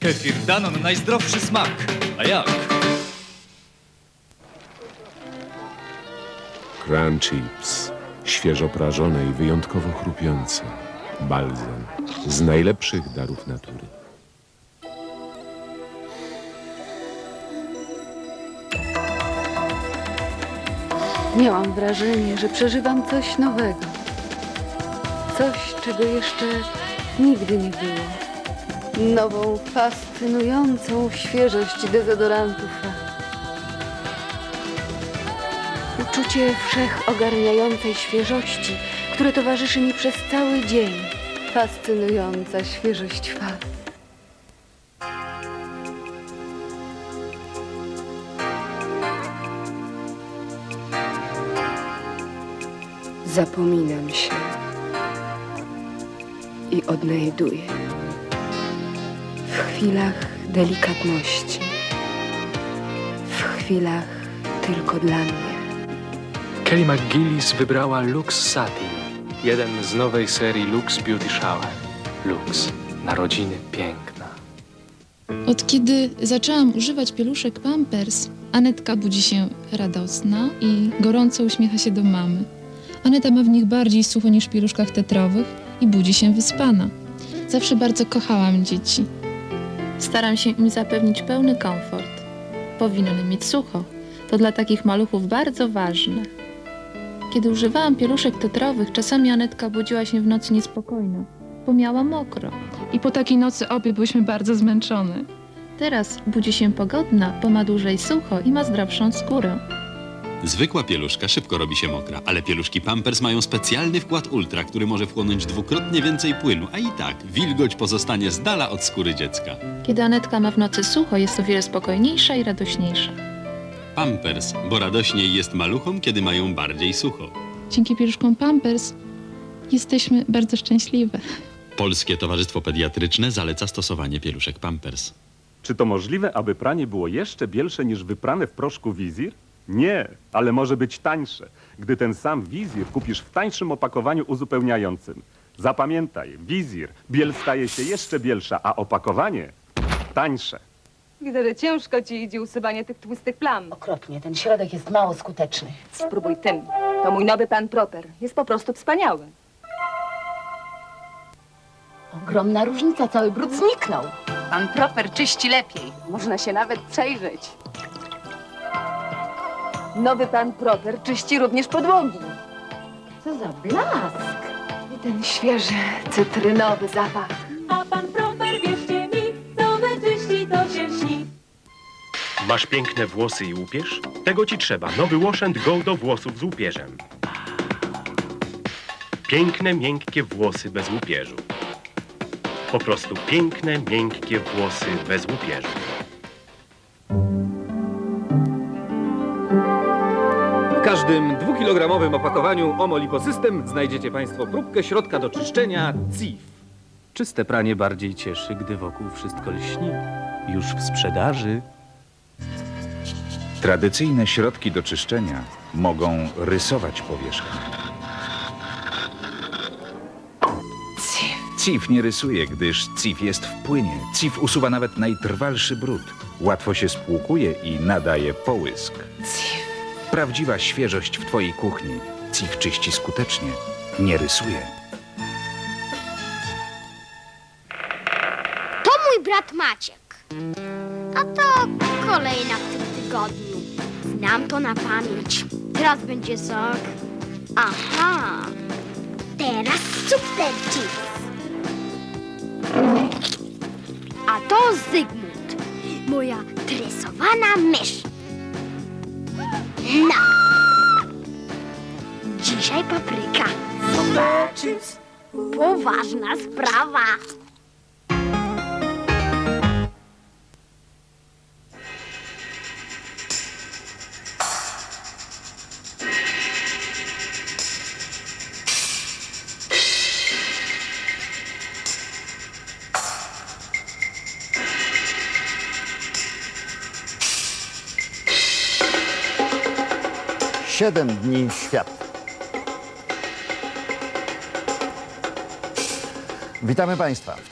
Kefir Danon najzdrowszy smak. A jak? Crunch Chips. Świeżo prażone i wyjątkowo chrupiące. Balzam. Z najlepszych darów natury. Miałam wrażenie, że przeżywam coś nowego. Coś, czego jeszcze nigdy nie było. Nową, fascynującą świeżość dezodorantów. Uczucie wszechogarniającej świeżości, które towarzyszy mi przez cały dzień. Fascynująca świeżość fal. Zapominam się i odnajduję chwilach delikatności, w chwilach tylko dla mnie. Kelly McGillis wybrała Lux Satin, jeden z nowej serii Lux Beauty Shower. Lux, narodziny piękna. Od kiedy zaczęłam używać pieluszek Pampers, Anetka budzi się radosna i gorąco uśmiecha się do mamy. Aneta ma w nich bardziej sucho niż w pieluszkach tetrowych i budzi się wyspana. Zawsze bardzo kochałam dzieci. Staram się im zapewnić pełny komfort. Powinny mieć sucho. To dla takich maluchów bardzo ważne. Kiedy używałam pieluszek tetrowych, czasami Anetka budziła się w nocy niespokojna, bo miała mokro. I po takiej nocy obie byłyśmy bardzo zmęczone. Teraz budzi się pogodna, bo ma dłużej sucho i ma zdrowszą skórę. Zwykła pieluszka szybko robi się mokra, ale pieluszki Pampers mają specjalny wkład Ultra, który może wchłonąć dwukrotnie więcej płynu, a i tak wilgoć pozostanie z dala od skóry dziecka. Kiedy Anetka ma w nocy sucho, jest o wiele spokojniejsza i radośniejsza. Pampers, bo radośniej jest maluchom, kiedy mają bardziej sucho. Dzięki pieluszkom Pampers jesteśmy bardzo szczęśliwe. Polskie Towarzystwo Pediatryczne zaleca stosowanie pieluszek Pampers. Czy to możliwe, aby pranie było jeszcze bielsze niż wyprane w proszku wizir? Nie, ale może być tańsze, gdy ten sam wizir kupisz w tańszym opakowaniu uzupełniającym. Zapamiętaj, wizir, biel staje się jeszcze bielsza, a opakowanie tańsze. Widzę, że ciężko ci idzie usuwanie tych tłustych plam. Okropnie, ten środek jest mało skuteczny. Spróbuj tym. To mój nowy pan Proper. Jest po prostu wspaniały. Ogromna różnica, cały brud zniknął. Pan Proper czyści lepiej. Można się nawet przejrzeć. Nowy pan Proper czyści również podłogi. Co za blask! I ten świeży, cytrynowy zapach. A pan Proper, wierzcie mi, co wyczyści, to się śni. Masz piękne włosy i łupież? Tego ci trzeba. Nowy Wash and Go do włosów z łupieżem. Piękne, miękkie włosy bez łupieżu. Po prostu piękne, miękkie włosy bez łupieżu. Każdym dwukilogramowym opakowaniu Omoliposystem znajdziecie Państwo próbkę środka do czyszczenia CIF. Czyste pranie bardziej cieszy, gdy wokół wszystko lśni. Już w sprzedaży. Tradycyjne środki do czyszczenia mogą rysować powierzchnię. CIF nie rysuje, gdyż CIF jest w płynie. CIF usuwa nawet najtrwalszy brud. Łatwo się spłukuje i nadaje połysk. Prawdziwa świeżość w Twojej kuchni. CIF czyści skutecznie, nie rysuje. To mój brat Maciek. A to kolejna w tym tygodniu. Znam to na pamięć. Teraz będzie sok. Aha. Teraz super. A to Zygmunt. Moja tresowana mysz. No. Dzisiaj papryka. Poważna sprawa. Siedem dni świat. Witamy Państwa w czasach.